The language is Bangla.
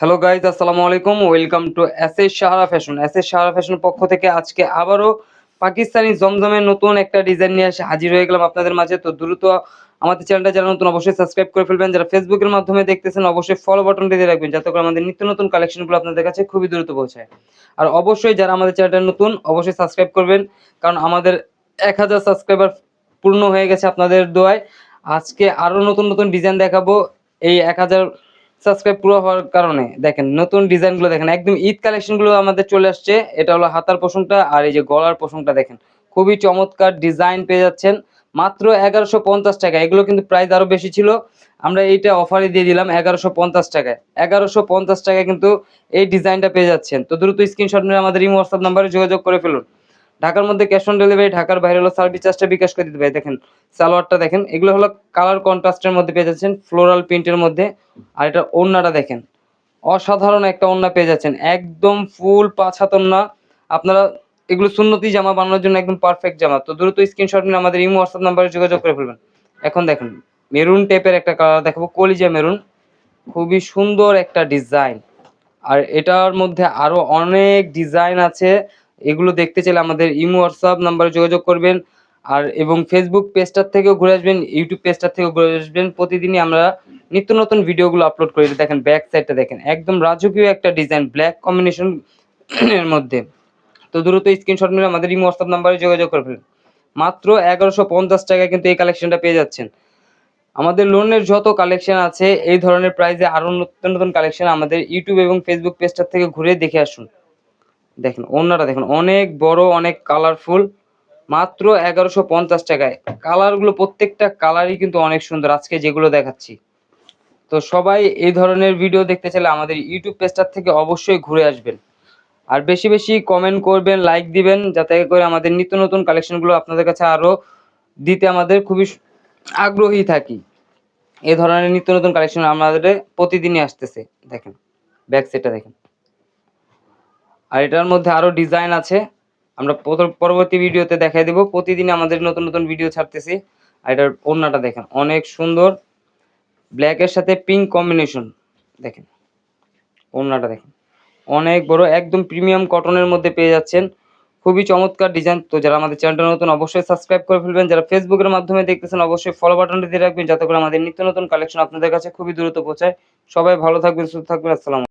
হ্যালো গাইজ আসসালামু আলাইকুম। Welcome to S S Sahara fashion S S Sahara ফ্যাশনের পক্ষ থেকে আজকে আবারও পাকিস্তানি জমজমের নতুন একটা ডিজাইন নিয়ে এসে হাজির হয়ে গেলাম আপনাদের মাঝে। তো দ্রুত আমাদের চ্যানেলটা যারা নতুন, অবশ্যই সাবস্ক্রাইব করে ফেলবেন। যারা ফেসবুকের মাধ্যমে দেখতেছেন, অবশ্যই ফলো বাটনটি দিয়ে রাখবেন, যাতে করে আমাদের নিত্য নতুন কালেকশনগুলো আপনাদের কাছে খুবই দ্রুত পৌঁছায়। আর অবশ্যই যারা আমাদের চ্যানেলটা নতুন, অবশ্যই সাবস্ক্রাইব করবেন, কারণ আমাদের এক হাজার সাবস্ক্রাইবার পূর্ণ হয়ে গেছে আপনাদের দোয়ায়। আজকে আরও নতুন নতুন ডিজাইন দেখাবো। এই এক হাজার সাবস্ক্রাইব পুরো হওয়ার কারণে। দেখেন, নতুন ডিজাইনগুলো দেখেন, একদম ঈদ কালেকশনগুলো আমাদের চলে আসছে। এটা হলো হাতার পোষণটা আর এই যে গলার পোষণটা দেখেন। খুবই চমৎকার ডিজাইন পেয়ে যাচ্ছেন। মাত্র এগারোশো পঞ্চাশ টাকা। এগুলো কিন্তু প্রাইস আরও বেশি ছিল। আমরা এইটা অফারে দিয়ে দিলাম এগারোশো পঞ্চাশ টাকায়। এগারোশো পঞ্চাশ টাকায় কিন্তু এই ডিজাইনটা পেয়ে যাচ্ছেন। তো দ্রুত স্ক্রিনশট নিয়ে আমাদের এই হোয়াটসঅ্যাপ নাম্বারে যোগাযোগ করে ফেলুন। ঢাকার মধ্যে ক্যাশ অন ডেলিভারি ঢাকার বাইরে হলো সার্ভিস চার্জটা বিকাশ করে দিতে পারে। দেখেন, সালোয়ারটা দেখেন, এগুলো হলো কালার কন্ট্রাস্টের মধ্যে পেয়ে যাচ্ছেন ফ্লোরাল প্রিন্টের মধ্যে। আর এটা ওড়নাটা দেখেন, অসাধারণ একটা ওড়না পেয়ে যাচ্ছেন, একদম ফুল পাঁচ হাত আপনারা এগুলো সুন্নতি জামা বানানোর জন্য একদম পারফেক্ট জামা। তো দ্রুত স্ক্রিনশট নিয়ে আমাদের ইমো হোয়াটসঅ্যাপ নাম্বারে যোগাযোগ করে ফেলবেন। এখন দেখুন মেরুন টাইপের একটা কালার দেখাবো, কলিজা মেরুন খুবই সুন্দর একটা ডিজাইন আর এটার মধ্যে আরও অনেক ডিজাইন আছে। এগুলো দেখতে চাইলে আমাদের ইমো, হোয়াটসঅ্যাপ নাম্বারে যোগাযোগ করবেন। আর এবং ফেসবুক পেজটার থেকেও ঘুরে আসবেন ইউটিউব পেজটার থেকেও ঘুরে আসবেন। প্রতিদিনই আমরা নিত্য নতুন ভিডিওগুলো আপলোড করি। দেখেন ব্যাক সাইডটা দেখেন, একদম রাজকীয় একটা ডিজাইন ব্ল্যাক কম্বিনেশন এর মধ্যে। তো দ্রুত স্ক্রিনশট নিয়ে আমাদের ইমো, হোয়াটসঅ্যাপ নাম্বারে যোগাযোগ করবেন। মাত্র এগারোশো পঞ্চাশ টাকায় কিন্তু এই কালেকশনটা পেয়ে যাচ্ছেন। আমাদের লোনের যত কালেকশন আছে, এই ধরনের প্রাইসে আরও নতুন নতুন কালেকশন আমাদের ইউটিউব এবং ফেসবুক পেজটার থেকে ঘুরে দেখে আসুন। দেখেন অন্যটা দেখুন, অনেক বড়, অনেক কালারফুল মাত্র এগারোশো পঞ্চাশ টাকায়। কালারগুলো প্রত্যেকটা কালারই কিন্তু অনেক সুন্দর। আজকে যেগুলো দেখাচ্ছি। তো সবাই এই ধরনের ভিডিও দেখতে চাইলে আমাদের ইউটিউব পেজটার থেকে অবশ্যই ঘুরে আসবেন। আর বেশি বেশি কমেন্ট করবেন লাইক দিবেন, যাতে করে আমাদের নিত্য নতুন কালেকশনগুলো আপনাদের কাছে আরও দিতে আমাদের খুবই আগ্রহী থাকি। এই ধরনের নিত্য নতুন কালেকশন আমাদের প্রতিদিনই আসতেছে। দেখেন ব্যাক সেটটা দেখেন। আর এটার মধ্যে আরও ডিজাইন আছে। আমরা পরবর্তী ভিডিওতে দেখাই দেব। প্রতিদিন আমাদের নতুন নতুন ভিডিও ছাড়তেছি। আর এটার ওড়নাটা দেখেন, অনেক সুন্দর। ব্ল্যাকের সাথে পিঙ্ক কম্বিনেশন দেখেন। ওড়নাটা দেখেন। অনেক বড়, একদম প্রিমিয়াম কটনের মধ্যে পেয়ে যাচ্ছেন। খুবই চমৎকার ডিজাইন তো যারা আমাদের চ্যানেলটা নতুন, অবশ্যই সাবস্ক্রাইব করে ফেলবেন। যারা ফেসবুকের মাধ্যমে দেখতেছেন, অবশ্যই ফলো বাটনটি দিয়ে রাখবেন, যাতে করে আমাদের নিত্য নতুন কালেকশন আপনাদের কাছে খুবই দ্রুত পৌঁছায়। সবাই ভালো থাকবেন, সুস্থ থাকবেন। আসসালাম